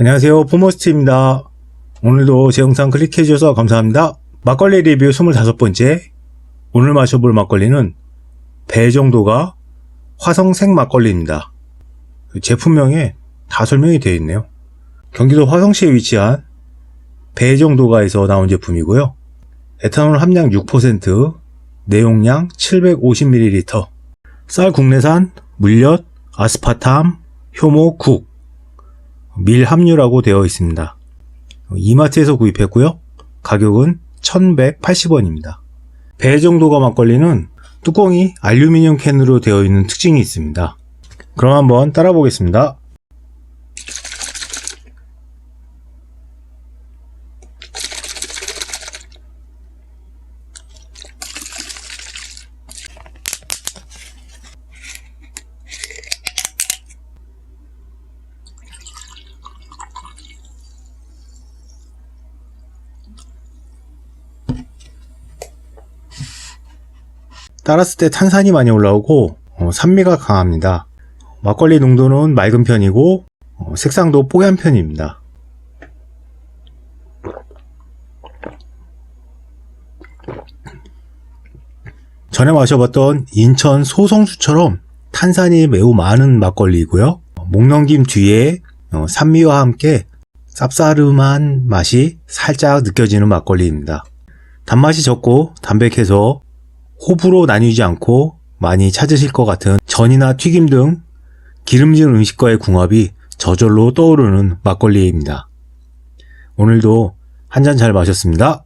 안녕하세요. 포머스트입니다. 오늘도 제 영상 클릭해주셔서 감사합니다. 막걸리 리뷰 25번째. 오늘 마셔볼 막걸리는 배 정도가 화성색 막걸리입니다. 제품명에 다 설명이 되어 있네요. 경기도 화성시에 위치한 배 정도가에서 나온 제품이고요. 에탄올 함량 6%, 내용량 750ml, 쌀 국내산, 물엿, 아스파탐, 효모, 국, 밀 함유라고 되어 있습니다. 이마트에서 구입했고요. 가격은 1180원입니다. 배 정도가 막걸리는 뚜껑이 알루미늄 캔으로 되어 있는 특징이 있습니다. 그럼 한번 따라 보겠습니다. 따랐을 때 탄산이 많이 올라오고 어, 산미가 강합니다. 막걸리 농도는 맑은 편이고 어, 색상도 뽀얀 편입니다. 전에 마셔봤던 인천 소성수처럼 탄산이 매우 많은 막걸리이고요. 목넘김 뒤에 어, 산미와 함께 쌉싸름한 맛이 살짝 느껴지는 막걸리입니다. 단맛이 적고 담백해서 호불호 나뉘지 않고 많이 찾으실 것 같은 전이나 튀김 등 기름진 음식과의 궁합이 저절로 떠오르는 막걸리입니다. 오늘도 한 잔 잘 마셨습니다.